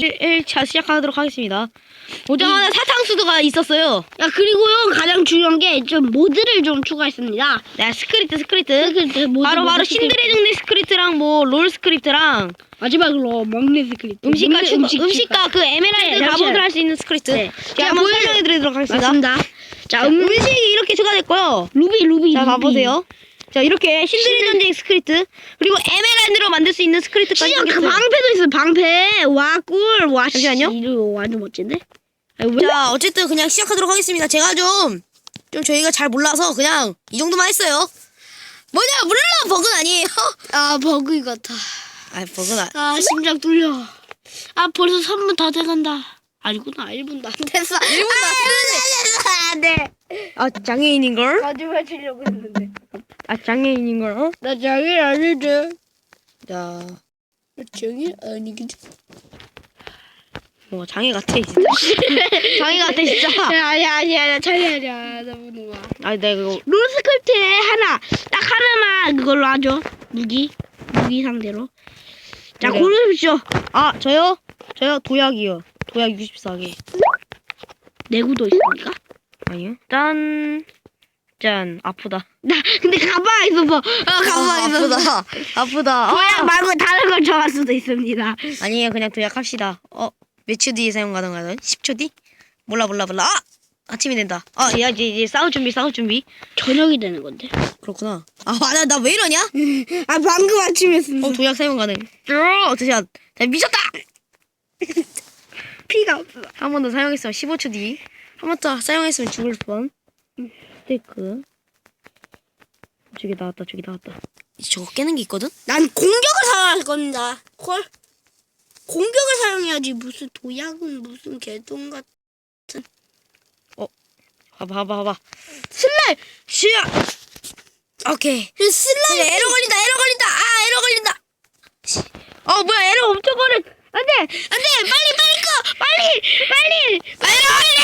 1차 시작하도록 하겠습니다. 오자마자 사탕수도가 있었어요. 야 그리고요 가장 중요한 게 좀 모드를 좀 추가했습니다. 네, 스크립트, 스크립트. 스크립트 모드 바로 모드 바로 스크립트. 신들의 등대 스크립트랑 뭐 롤 스크립트랑 마지막으로 먹는 스크립트. 음식과 추가, 음식 음식과 그 에메랄드 네, 갑옷을 잠시만요. 할 수 있는 스크립트. 네. 제가 자, 한번 보여- 설명해 드리도록 하겠습니다. 맞습니다. 자 자, 음, 음식이 이렇게 추가됐고요. 루비 루비 자, 루비. 봐보세요. 자, 이렇게 신들의 신들- 전쟁 스크립트 그리고 에메랄드로 만들 수 있는 스크립트까지 진짜 그. 방패도 있어 방패 와꿀와 잠시만요. 이거 완전 멋진데. 아니, 왜? 자, 어쨌든 그냥 시작하도록 하겠습니다. 제가 좀, 좀 저희가 잘 몰라서 그냥 이 정도만 했어요. 뭐냐, 물론 버그는 아니에요. 아 버그 같아. 아, 버그는 아, 아 심장 뚫려. 아 벌써 3분 다 돼간다. 아니구나 1분도 안 됐어. 1분 아, 네. 아, 장애인인걸? 거짓말 치려고 했는데. 아, 장애인인걸? 어? 나 장애 아닌데. 자, 나 장애 아니거든. 뭐 장애 같아, 진짜. 장애 같아, 진짜. 아니야 아니야 나 장애 아니야 나 보는 거야. 아, 내가 이거 롤 스크립트에 하나 딱 하나만 그걸로 하죠. 무기 무기 상대로. 자 그래요. 고르십시오. 아, 저요? 저요? 도약이요. 도약 64개. 내구도 있습니까? 아니요. 짠. 짠. 아프다. 나 근데 가방에 있어서 어, 아, 있어서 아프다. 아프다. 도약 말고 다른 걸 정할 수도 있습니다. 아니에요, 그냥 도약합시다. 어, 몇 초 뒤에 사용 가능하다? 10초 뒤? 몰라, 몰라, 몰라. 아! 아침이 된다. 아, 야, 이제, 이제 싸울 준비, 싸울 준비. 저녁이 되는 건데. 그렇구나. 아, 나왜 이러냐? 아 방금 아침이었습니다. 어, 도약 사용 가능. 어, 어떻게, 야, 미쳤다! 피가 없어. 한 번 더 사용했으면 15초 뒤. 한번더 사용했으면 죽을 뻔. 스테이크. 저기 나왔다, 저기 나왔다. 저거 깨는 게 있거든? 난 공격을 사용할 겁니다. 콜. 공격을 사용해야지 무슨 도약은 무슨 개똥 같. 봐봐, 봐봐, 봐봐. 슬라임! 쉬야! 오케이. 슬라임. 에러 걸린다, 에러 걸린다! 아, 에러 걸린다! 어, 뭐야, 에러 엄청 걸려. 안 돼! 안 돼! 빨리, 빨리 꺼! 빨리! 빨리! 에러 걸려!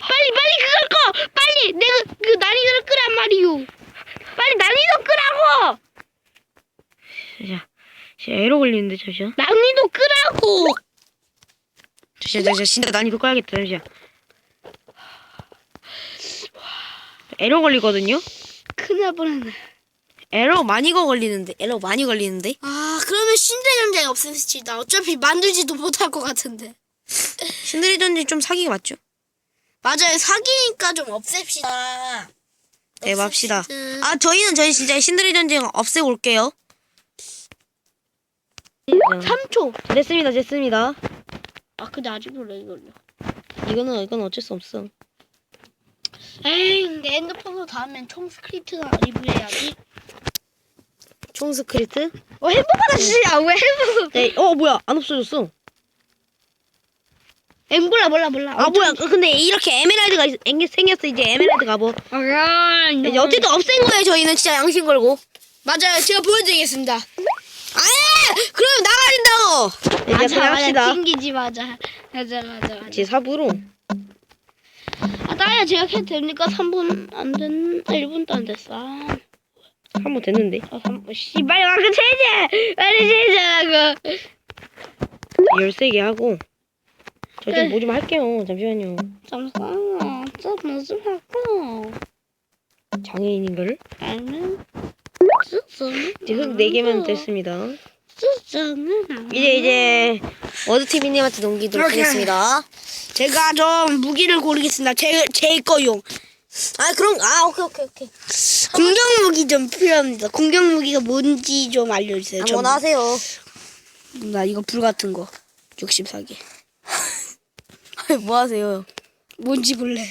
빨리 빨리 그걸 꺼. 빨리 내가 그 난이도를 끄란 말이오. 빨리 난이도 끄라고. 자, 자, 에러 걸리는데, 잠시만. 난이도 끄라고. 잠시만, 잠시만. 진짜 난이도 꺼야겠다, 잠시만. 에러 걸리거든요? 큰일 날 뻔했네. 에러 많이 거 걸리는데, 에러 많이 걸리는데? 아 그러면 신대 전쟁 없앱시다. 어차피 만들지도 못할 것 같은데. 신들의 전쟁 좀 사기가 맞죠? 맞아요 사기니까 좀 없앱시다. 네, 맙시다. 없앱시다. 아, 저희는 저희 진짜 신들의 전쟁 없애고 올게요. 3초. 됐습니다, 됐습니다. 아 근데 아직도 렉이 걸려. 이거는, 이건 어쩔 수 없어. 에이 근데 핸드폰으로 다음엔 총 스크립트나 리뷰해야지. 총 스크립트? 어 해보다 씨야 왜 해보? 네, 어, 뭐야, 안 없어졌어. 에 몰라 몰라 몰라. 아, 뭐야, 근데 이렇게 에메랄드가 있- 앵- 생겼어, 이제 에메랄드 갑옷. 아, 이제 어쨌든 없앤 거예요, 저희는 진짜 양심 걸고. 맞아요. 제가 보여드리겠습니다. 아예! 그럼 나가진다고! 네, 이제 그냥 합시다. 튕기지 마자. 맞아 맞아 맞아. 이제 삽으로. 아 나야 제가 해도 됩니까? 3분 안 됐, 1분도 안 됐어. 아, 한번 됐는데. 아 3분. 씨 빨리 와그 체제. 빨리 체제하고. 13개 하고. 저 좀 뭐 좀 할게요. 잠시만요. 잠깐만. 좀 무슨 하고. 장애인인걸? 나는 이제 흙 4개만 됐습니다. 이제, 이제, 워드TV님한테 넘기도록 오케이. 하겠습니다. 제가 좀 무기를 고르겠습니다. 제, 제 거용. 아, 그럼, 아, 오케이, 오케이, 오케이. 공격 무기 좀 필요합니다. 공격 무기가 뭔지 좀 알려주세요. 전- 아무나 하세요. 나 이거 불 같은 거 64개. 뭐 하세요? 뭔지 볼래?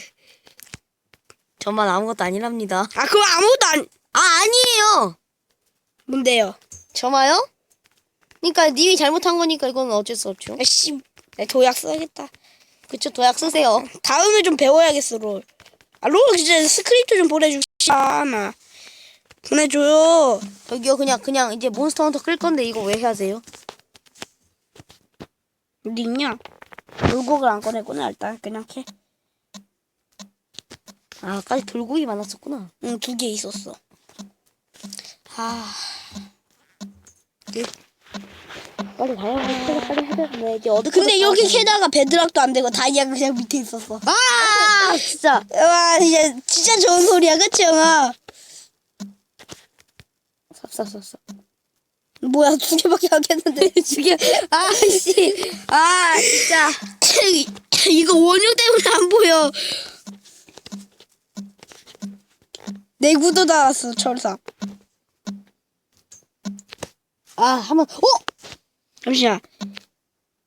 저만 아무것도 아니랍니다. 아 그거 아무도 안 아, 아니에요! 뭔데요? 저마요? 그니까, 님이 잘못한 거니까 이건 어쩔 수 없죠. 아씨, 도약 써야겠다. 그쵸, 도약 쓰세요. 다음에 좀 배워야겠어 롤. 아롤 이제 스크립트 좀 보내주시나 나 보내줘요. 저기요, 그냥, 그냥, 이제 몬스터 헌터 끌 건데 이거 왜 하세요? 어디 있냐? 물곡을 안 꺼내구나 일단 그냥 캐. 아, 아까 돌고기 많았었구나. 응 두 개 있었어. 아. 빨리 다이아몬드 빨리 해야 되는데 이제 어디 근데 여기 캐다가 베드락도 안 되고 다이아가 그냥 밑에 있었어. 아 진짜 와 이제 진짜 좋은 소리야 그치 영아? 쌉쌉쌉쌉 뭐야 두 개밖에 안 깼는데 두 개. 아씨 아 진짜 이거 원유 때문에 안 보여. 내구도 달았어 철사. 아 한번 어 잠시만.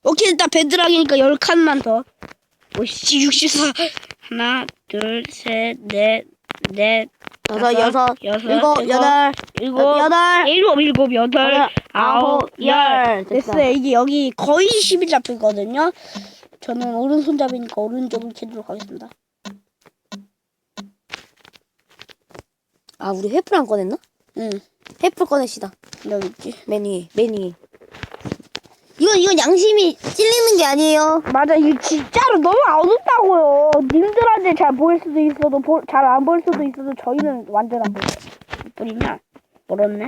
오케이 일단 베드락이니까 열 칸만 더. 오씨 64. 하나 둘 셋 넷넷 다섯 여섯 여섯 일곱 여덟 일곱 여덟 일곱 일곱 여덟 아홉 열 열. 됐어요. 이게 여기 거의 10이 잡히거든요. 저는 오른손잡이니까 오른쪽을 캐도록 하겠습니다. 아 우리 횃불 안 꺼냈나? 응 횃불 꺼내시다 여기 있지. 맨 위에 맨 위에 이건 이건 양심이 찔리는 게 아니에요 맞아 이거 진짜로 너무 어둡다고요. 님들한테 잘 보일 수도 있어도 잘 안 보일 수도 있어도 저희는 완전 안 보여요. 몇 분이냐? 멀었네.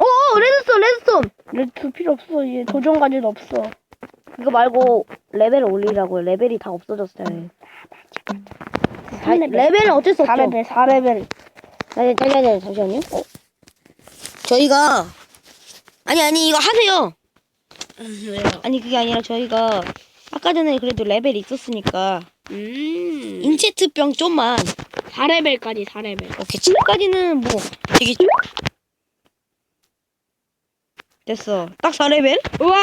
오 레드스톤 레드스톤 레트 필요 없어. 이제 도전 과제도 없어. 이거 말고 레벨을 올리라고요 레벨이 다 없어졌어요 다, 레벨은 어쩔 수 없죠 4레벨 4레벨. 아니 아니 아니 잠시만요 어? 저희가 아니 아니 이거 하세요 왜요? 아니 그게 아니라 저희가 아까 전에 그래도 레벨이 있었으니까 음. 인체트병 좀만 4레벨까지 4레벨. 오케이 지금까지는 뭐 되겠죠? 됐어 딱 4레벨? 우와.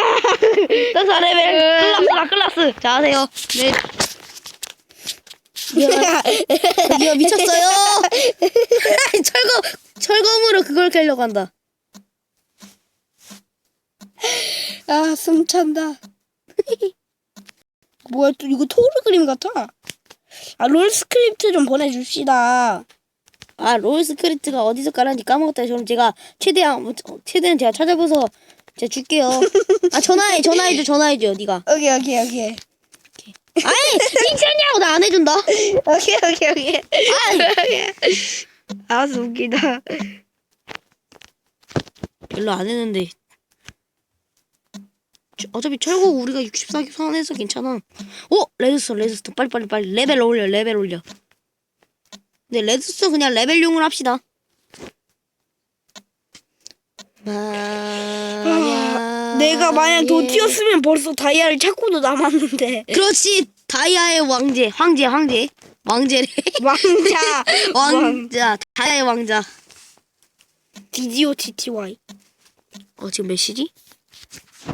딱 4레벨 클라스다 클라스 자 하세요 네 저기요 미쳤어요 철검 철검으로 그걸 깨려고 한다 아, 숨 찬다. 뭐야, 또 이거 토르 그림 같아. 아, 롤 스크립트 좀 보내줍시다. 아 롤 스크립트가 어디서 깔았는지 까먹었다 그럼 제가 최대한 최대한 제가 찾아봐서 제가 줄게요 아 전화해 전화해줘 전화해줘 네가 오케이, 오케이, 오케이. 아이 칭찬이라고 나 안 해준다 오케이, 오케이, 오케이. 알았어, 웃기다. 별로 안 했는데 저- 어차피 철거 우리가 64기 소환해서 괜찮아. 오 레드스톤 레드스톤 빨리 빨리 빨리. 레벨 올려 레벨 올려. 네 레드스톤 그냥 레벨용을 합시다. 만약 내가 만약 예. 도티였으면 벌써 다이아를 찾고도 남았는데. 그렇지. 다이아의 왕제 황제 황제. 왕제래. 왕자. 왕자. 다이아의 왕자. DDOTTY. 어 지금 몇 시지?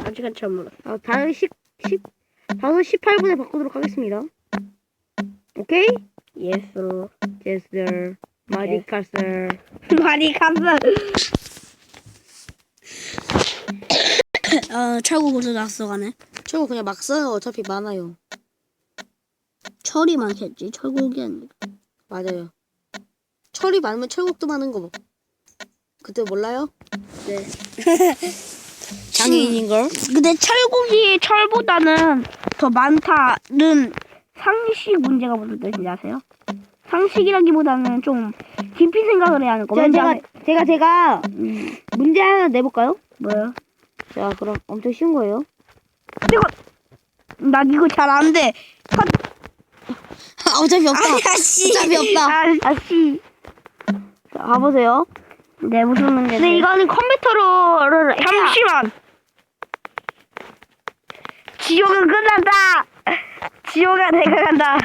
아직 한참 몰라. 아, 다음 10, 10, 5시 18분에 바꾸도록 하겠습니다. 오케이? Yes, sir. Yes, sir. 마디카, sir. 어, 철구 고도 낙서가네. 저거 그냥 막 써요. 어차피 많아요. 철이 많겠지. 철곡이 아니라. 맞아요. 철이 많으면 철곡도 많은 거 뭐. 그때 몰라요? 네. 장애인인걸? 근데 철곡이 철보다는 더 많다는 상식 문제가 무슨 뜻인지 아세요? 상식이라기보다는 좀 깊이 생각을 해야 하는 거. 제가, 왠지 제가, 안? 제가, 제가 음, 문제 하나 내볼까요? 뭐요? 자, 그럼 엄청 쉬운 거예요. 이거 난 이거 잘 안 돼. 아, 어차피 없다. 아씨. 어차피 없다. 아씨. 자, 가보세요. 네 무슨 문제인데? 근데 이거는 컴퓨터로를 해야 잠시만. 지옥은 끝난다. 지옥아 내가 간다.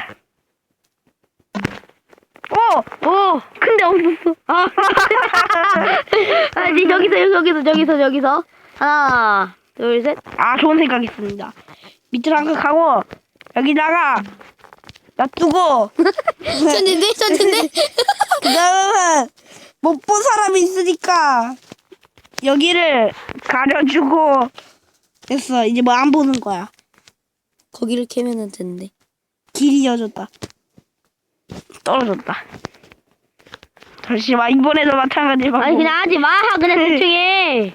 오, 오, 근데 없었어. 아, 아니 여기서 여기서 저기서 저기서 하나 둘 셋. 아 좋은 생각 있습니다. 밑으로 한각하고 여기다가 놔두고 쳤는데 쳤는데. 그다음에 못 본 사람이 있으니까 여기를 가려주고 됐어. 이제 뭐 안 보는 거야. 거기를 캐면은 되는데. 길이 져졌다. 떨어졌다. 잠시만 이번에도 마찬가지 방법. 아니 그냥 하지 마. 그냥 대충 해.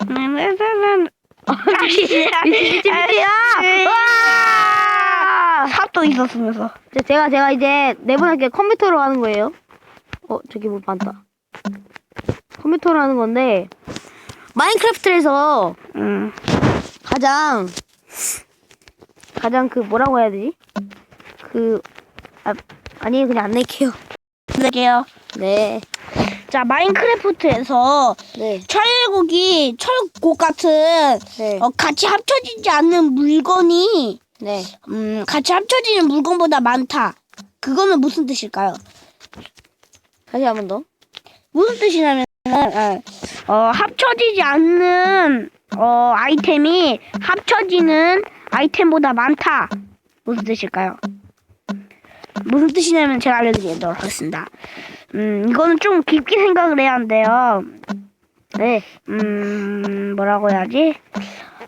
미치 미치야. 와! 삽도 있었으면서. 자, 제가 제가 이제 내분할게 컴퓨터로 하는 거예요. 어 저기 뭐 많다. 컴퓨터로 하는 건데 마인크래프트에서 음. 가장 가장 그 뭐라고 해야 되지? 그 아, 아니 그냥 안 낼게요. 할게요. 네. 자, 마인크래프트에서 네. 철곡이 철곡 같은 네. 어, 같이 합쳐지지 않는 물건이 네. 음, 같이 합쳐지는 물건보다 많다. 그거는 무슨 뜻일까요? 다시 한 번 더. 무슨 뜻이냐면 어, 합쳐지지 않는 어, 아이템이 합쳐지는 아이템보다 많다. 무슨 뜻일까요? 무슨 뜻이냐면 제가 알려드리도록 하겠습니다. 음, 이거는 좀 깊게 생각을 해야 한대요. 네. 음, 뭐라고 해야지?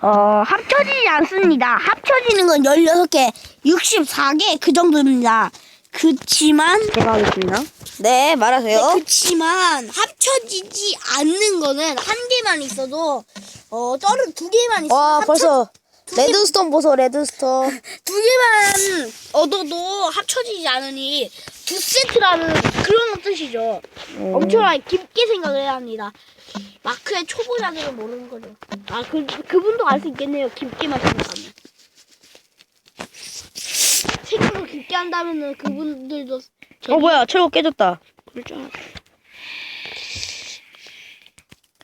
어, 합쳐지지 않습니다. 합쳐지는 건 16개, 64개 그 정도입니다. 그치만 제가 하겠습니다. 네, 말하세요. 그치만 합 쳐지지 않는 거는 한 개만 있어도 어 쩔은 두 개만 있어. 와, 합쳐- 벌써 레드스톤 보소, 레드스톤. 두 개만 얻어도 합쳐지지 않으니 두 세트라는 그런 뜻이죠. 엄청나게 깊게 생각을 해야 합니다. 마크의 초보자들은 모르는 거죠. 아, 그, 그분도 알 수 있겠네요. 깊게만 생각하면. 생각을 깊게 한다면은 그분들도 어, 뭐야, 철거 깨졌다. 그럴 줄 알았어.